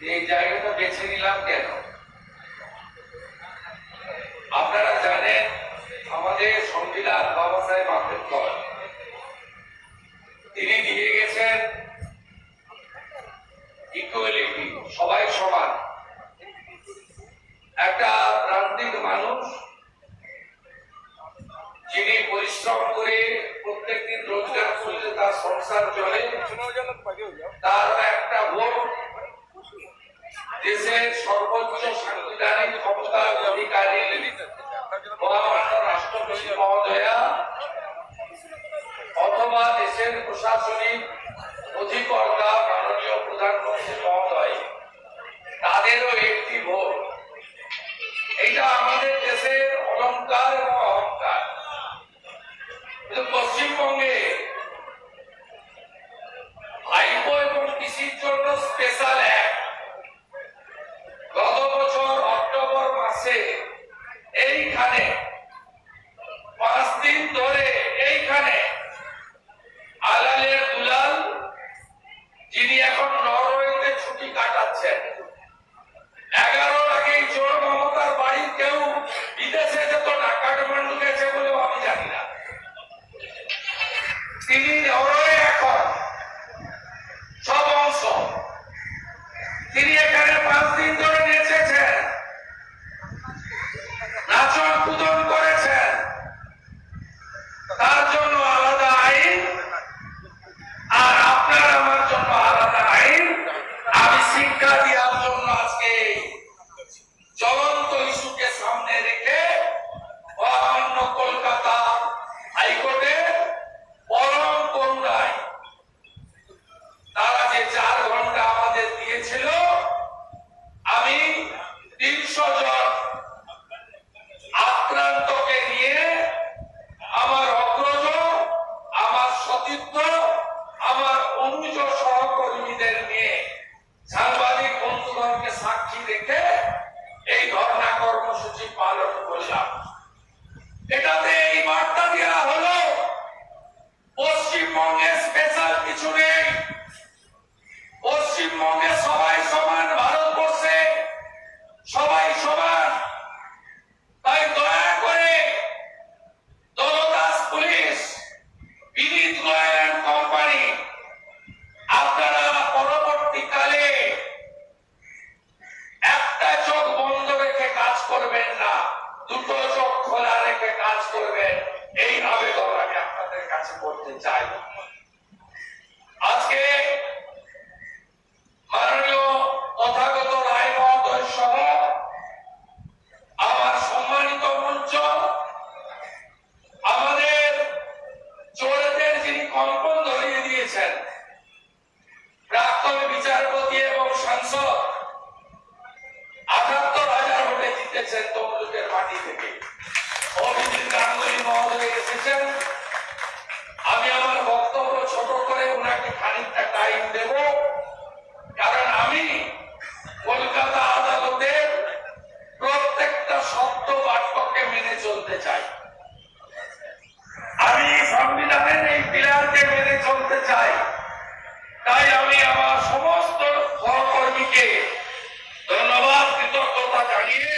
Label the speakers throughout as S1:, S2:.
S1: এই জায়গাটা বেছে নিলাম কেন? আপনারা জানেন আমাদের সংবিধান বাবা সাহেব আম্বেদকর। তিনি দিয়ে গেছেন ইকুয়ালিটি সবাই সমান। একটা প্রান্তিক মানুষ, যিনি পরিশ্রম করে প্রত্যেকদিন রোজগার করলে তার সংসার চলে, তার প্রশাসনিক দুটো চোখ খোলা রেখে কাজ করবেন। এই আমি আপনাদের কাছে করতে চাই। আজকে মাননীয় তথাগত রায় মহোদয় সহ আমার সম্মানিত মঞ্চ, আমাদের চোরেদের যিনি কম্পন ধরিয়ে দিয়েছেন তাই আমি আমার সমস্ত সহকর্মীকে ধন্যবাদ কৃতজ্ঞতা জানিয়ে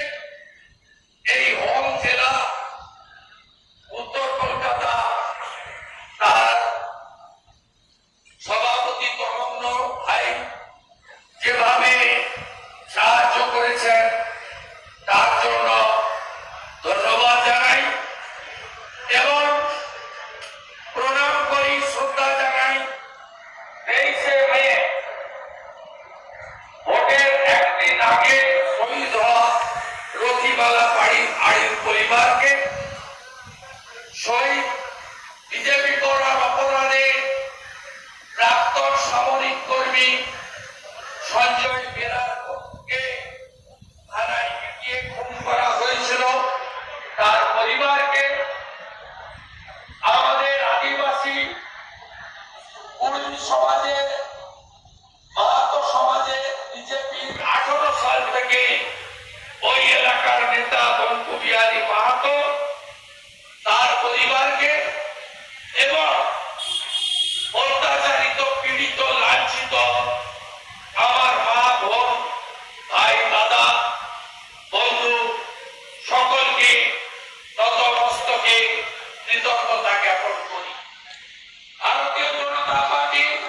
S1: সমাজের I'm Bapak Ibu.